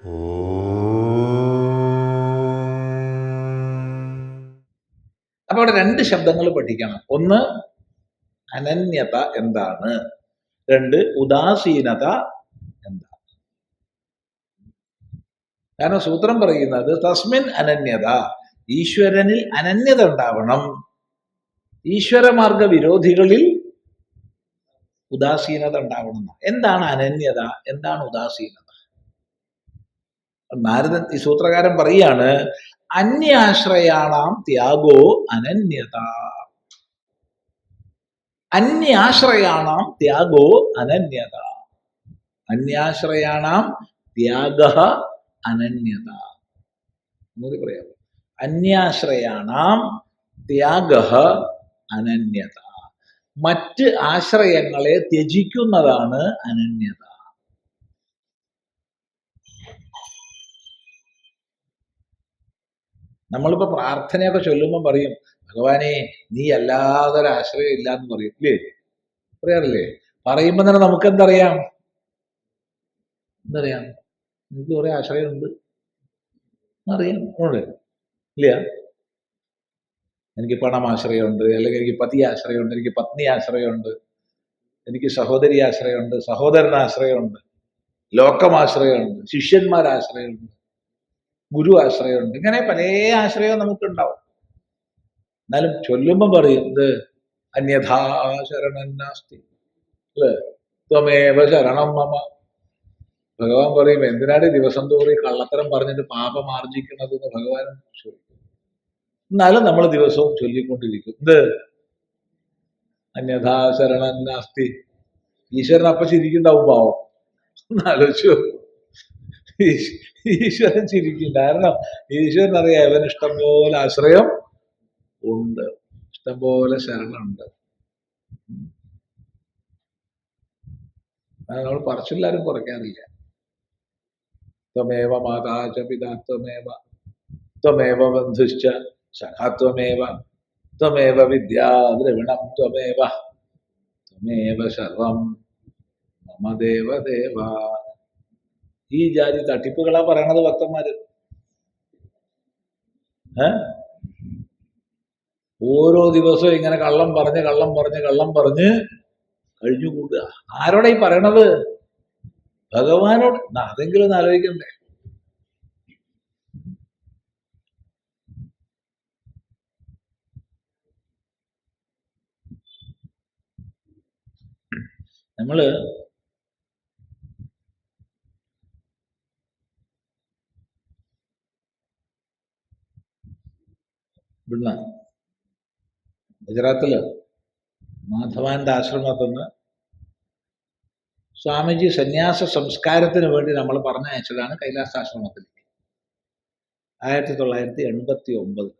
അപ്പൊ അവിടെ രണ്ട് ശബ്ദങ്ങൾ പഠിക്കണം. ഒന്ന് അനന്യത എന്താണ്? രണ്ട് ഉദാസീനത എന്താണ്? കാരണം സൂത്രം പറയുന്നത് തസ്മിൻ അനന്യത ഈശ്വരനിൽ അനന്യത ഉണ്ടാവണം. ഈശ്വരമാർഗ വിരോധികളിൽ ഉദാസീനത ഉണ്ടാവണം എന്താണ് അനന്യത? എന്താണ് ഉദാസീനത? നാരദൻ ഈ സൂത്രകാരൻ പറയാണ് അന്യാശ്രയാണാം ത്യാഗോ അനന്യത. അന്യാശ്രയാണാം ത്യാഗോ അനന്യത. അന്യാശ്രയാണാം ത്യാഗ അനന്യത. ഒന്നുകൂടി പറയാം. അന്യാശ്രയാണാം ത്യാഗ അനന്യത. മറ്റ് ആശ്രയങ്ങളെ ത്യജിക്കുന്നതാണ് അനന്യത. നമ്മളിപ്പോ പ്രാർത്ഥനയൊക്കെ ചൊല്ലുമ്പോൾ പറയും ഭഗവാനെ നീ അല്ലാതൊരു ആശ്രയം ഇല്ല എന്ന് പറയും. ഇല്ലേ? പറയാറില്ലേ? പറയുമ്പോ തന്നെ നമുക്ക് എന്തറിയാം? എനിക്ക് കുറെ ആശ്രയമുണ്ട്. അറിയാം. ഉണ്ട്. ഇല്ല? എനിക്ക് പണം ആശ്രയമുണ്ട് അല്ലെങ്കിൽ എനിക്ക് പതി ആശ്രയമുണ്ട്. എനിക്ക് പത്നി ആശ്രയമുണ്ട്. എനിക്ക് സഹോദരി ആശ്രയമുണ്ട്. സഹോദരൻ ആശ്രയമുണ്ട്. ലോകം ആശ്രയമുണ്ട് ശിഷ്യന്മാർ ആശ്രയമുണ്ട് ഗുരു ആശ്രയമുണ്ട്. ഇങ്ങനെ പല ആശ്രയവും നമുക്കുണ്ടാവും. എന്നാലും ചൊല്ലുമ്പോൾ പറയും ഇത് അല്ലേ? ത്വമേവ ശരണം മമ. ഭഗവാൻ പറയും എന്തിനാണ് ദിവസം തോറി കള്ളത്തരം പറഞ്ഞിട്ട് പാപം ആർജിക്കുന്നത് എന്ന് ഭഗവാൻ ചോദിക്കും? എന്നാലും നമ്മൾ ദിവസവും ചൊല്ലിക്കൊണ്ടിരിക്കും. ഇത് അന്യഥാ ഈശ്വരൻ അപ്പൊ ശരിക്കുണ്ടാവും പാവം. എന്നാലോചിച്ചു ഈശ്വരൻ ചിരിക്കും. കാരണം ഈശ്വരൻ അറിയാം ഇവൻ ഇഷ്ടംപോലെ ആശ്രയം ഉണ്ട്. ഇഷ്ടംപോലെ ശരണുണ്ട്. അത് നമ്മൾ പറച്ചില്ലാരും കുറയ്ക്കാറില്ല. ത്വമേവ മാതാ പിതാ ത്വമേവ ത്വമേവ ബന്ധുശ്ച സഖാത്വമേവ ത്വമേവ ത്വമേവ വിദ്യാ ദ്രവിണം ത്വമേവ ത്വമേവ സർവം മമ ദേവദേവ ഈ ജാതി തട്ടിപ്പുകളാ പറയണത് ഭക്തന്മാര്. ഏ? ഓരോ ദിവസവും ഇങ്ങനെ കള്ളം പറഞ്ഞ് കള്ളം പറഞ്ഞ് കള്ളം പറഞ്ഞ് കഴിഞ്ഞു കൂടുക ആരോടാ ഈ പറയണത്? ഭഗവാനോട്. അതെങ്കിലും ഒന്ന് ആലോചിക്കണ്ടേ. നമ്മൾ ഇവിടുന്ന് ഗുജറാത്തിൽ മാധവാന്റെ ആശ്രമത്തിൽ നിന്ന് സ്വാമിജി സന്യാസ സംസ്കാരത്തിന് വേണ്ടി നമ്മൾ പറഞ്ഞയച്ചതാണ് കൈലാസാശ്രമത്തിലേക്ക് ആയിരത്തി തൊള്ളായിരത്തി എൺപത്തി ഒമ്പത്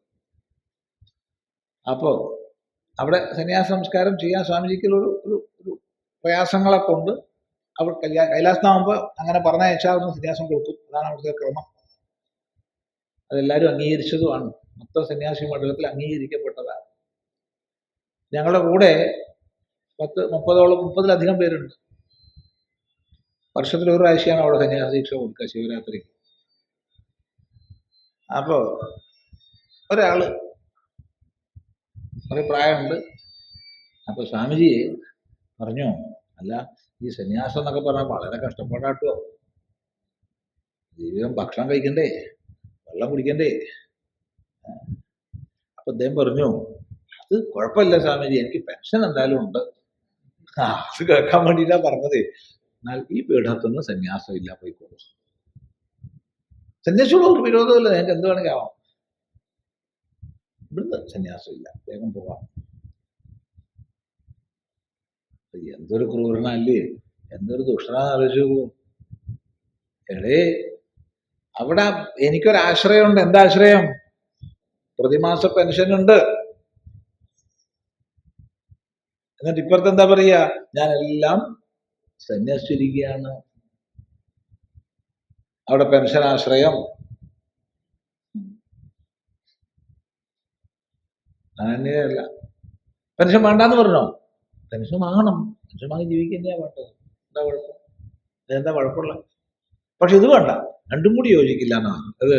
അപ്പോൾ അവിടെ സന്യാസ സംസ്കാരം ചെയ്യാൻ സ്വാമിജിക്ക് ഒരു ഒരു പ്രയാസങ്ങളെ കൊണ്ട് അവർ കൈലാസനാകുമ്പോൾ അങ്ങനെ പറഞ്ഞയച്ചാൽ ഒന്ന് സന്യാസം കൊടുക്കും. അതാണ് അവിടുത്തെ ക്രമം. അതെല്ലാവരും അംഗീകരിച്ചതുമാണ്. മൊത്തം സന്യാസി മണ്ഡലത്തിൽ അംഗീകരിക്കപ്പെട്ടതാണ്. ഞങ്ങളുടെ കൂടെ പത്ത് മുപ്പതോളം മുപ്പതിലധികം പേരുണ്ട്. വർഷത്തിൽ ഒരു പ്രാവശ്യമാണ് അവിടെ സന്യാസീക്ഷ കൊടുക്കുക ശിവരാത്രിക്ക് അപ്പോ ഒരാൾ കുറേ പ്രായമുണ്ട്. അപ്പോൾ സ്വാമിജി പറഞ്ഞു അല്ല ഈ സന്യാസം എന്നൊക്കെ പറഞ്ഞാൽ വളരെ കഷ്ടപ്പാടാട്ടോ. ജീവിതം ഭക്ഷണം കഴിക്കണ്ടേ? വെള്ളം കുടിക്കണ്ടേ? അപ്പൊ അദ്ദേഹം പറഞ്ഞു അത് കുഴപ്പമില്ല സ്വാമിജി എനിക്ക് പെൻഷൻ എന്തായാലും ഉണ്ട്. അത് കേൾക്കാൻ വേണ്ടിയിട്ടാ പറഞ്ഞത്. എന്നാൽ ഈ പീഠത്തൊന്നും സന്യാസം ഇല്ല പോയിക്കോളൂ. ഒരു വിരോധമില്ല ഞങ്ങൾക്ക് എന്ത് വേണമെങ്കിൽ ആവാം. ഇവിടുന്ന് സന്യാസം ഇല്ല വേഗം പോവാം. എന്തൊരു ക്രൂരനല്ലേ എന്തൊരു നോക്കൂ. എടേ അവിടെ എനിക്കൊരാശ്രയമുണ്ട് എന്താ ആശ്രയം പ്രതിമാസ പെൻഷൻ ഉണ്ട് എന്നിട്ട് ഇപ്പുറത്ത് എന്താ പറയുക ഞാൻ എല്ലാം സന്യസിച്ചിരിക്കുകയാണ്. അവിടെ പെൻഷൻ ആശ്രയം അല്ല പെൻഷൻ വേണ്ടാന്ന് പറഞ്ഞോ? പെൻഷൻ വാങ്ങണം പെൻഷൻ വാങ്ങി ജീവിക്കുന്നതാ വേണ്ടത്. എന്താ കുഴപ്പം? എന്താ കുഴപ്പമുള്ള? പക്ഷെ ഇത് വേണ്ട. രണ്ടും കൂടി യോജിക്കില്ല എന്നാണ്. അത്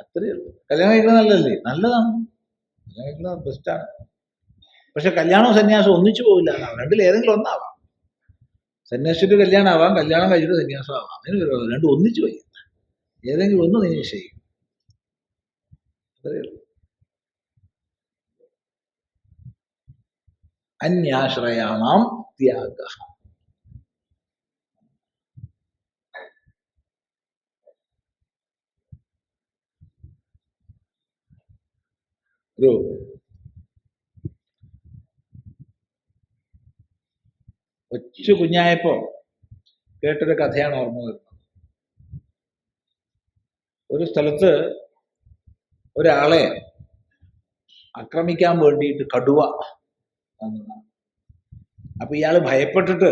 അത്രയേ ഉള്ളൂ. കല്യാണം കഴിക്കുന്നത് നല്ലതല്ലേ? നല്ലതാണ്. കല്യാണം കഴിക്കുന്നത് ബെസ്റ്റാണ് പക്ഷെ കല്യാണവും സന്യാസവും ഒന്നിച്ചു എന്നാണ് രണ്ടിൽ ഏതെങ്കിലും ഒന്നാവാം. സന്യാസിച്ചിട്ട് കല്യാണം ആവാം കല്യാണം കഴിച്ചിട്ട് സന്യാസം ആവാം അതിന് രണ്ടും ഒന്നിച്ചു പോയി. ഏതെങ്കിലും ഒന്ന് നീ ചെയ്യും അത്രയേ ഉള്ളൂ. അന്യാശ്രയാണാം ത്യാഗ. ഒരു കൊച്ചു കുഞ്ഞായപ്പോ കേട്ടൊരു കഥയാണ് ഓർമ്മ വരുന്നത്. ഒരു സ്ഥലത്ത് ഒരാളെ ആക്രമിക്കാൻ വേണ്ടിയിട്ട് കടുവ. അപ്പൊ ഇയാൾ ഭയപ്പെട്ടിട്ട്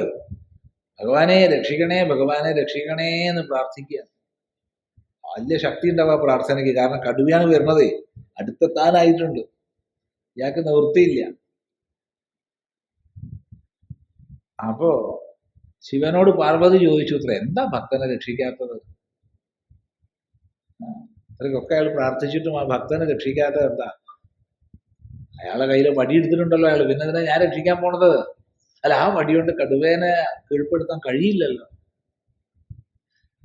ഭഗവാനെ രക്ഷിക്കണേ ഭഗവാനെ രക്ഷിക്കണേ എന്ന് പ്രാർത്ഥിക്കുക വലിയ ശക്തി ഉണ്ടാവുക പ്രാർത്ഥനയ്ക്ക്. കാരണം കടുവയാണ് വരുന്നത്. അടുത്തെത്താനായിട്ടുണ്ട്. ഇയാൾക്ക് നിവൃത്തിയില്ല. അപ്പോ ശിവനോട് പാർവതി ചോദിച്ചു അത്ര എന്താ ഭക്തനെ രക്ഷിക്കാത്തത്? അത്രയ്ക്കൊക്കെ അയാൾ പ്രാർത്ഥിച്ചിട്ടും ആ ഭക്തനെ രക്ഷിക്കാത്തത് എന്താ? അയാളെ കയ്യിൽ വടി എടുത്തിട്ടുണ്ടല്ലോ അയാൾ. പിന്നെ ഞാൻ രക്ഷിക്കാൻ പോണത്? അല്ല ആ വടി കൊണ്ട് കടുവേനെ കീഴ്പ്പെടുത്താൻ കഴിയില്ലല്ലോ.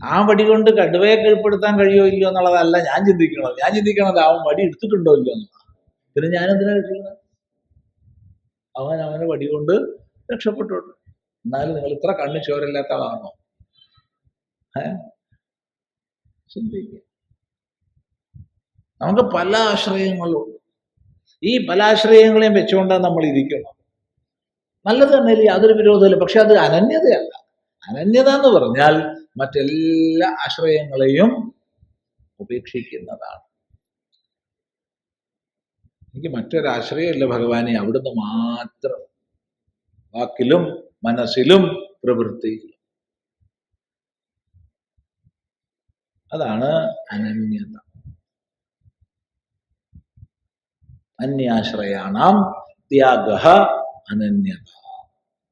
ആ വടി കൊണ്ട് കടുവയെ കീഴ്പ്പെടുത്താൻ കഴിയോ ഇല്ലയോ എന്നുള്ളതല്ല ഞാൻ ചിന്തിക്കണത്. ഞാൻ ചിന്തിക്കണത് അവൻ വടി എടുത്തിട്ടുണ്ടോ ഇല്ലയോ എന്നുള്ളതാണ് പിന്നെ ഞാൻ എന്തിനാ കിട്ടുന്നത് അവൻ അവനെ വടി കൊണ്ട് രക്ഷപ്പെട്ടോട്ടെ എന്നാലും നിങ്ങൾ ഇത്ര കണ്ണ് ചോരില്ലാത്ത ആളാണോ? ചിന്തിക്കുക നമുക്ക് പല ആശ്രയങ്ങളും ഈ പല ആശ്രയങ്ങളെയും വെച്ചുകൊണ്ടാണ് നമ്മൾ ഇരിക്കുന്നത്. നല്ലത് തന്നെ യാതൊരു വിരോധമില്ല പക്ഷെ അത് അനന്യതയല്ല. അനന്യത എന്ന് പറഞ്ഞാൽ മറ്റെല്ലാ ആശ്രയങ്ങളെയും ഉപേക്ഷിക്കുന്നതാണ്. എനിക്ക് മറ്റൊരാശ്രയമില്ല ഭഗവാനെ. അവിടുന്ന് മാത്രം വാക്കിലും മനസ്സിലും പ്രവൃത്തിയിലും. അതാണ് അനന്യത. അന്യാശ്രയാണാം ത്യാഗ അനന്യത.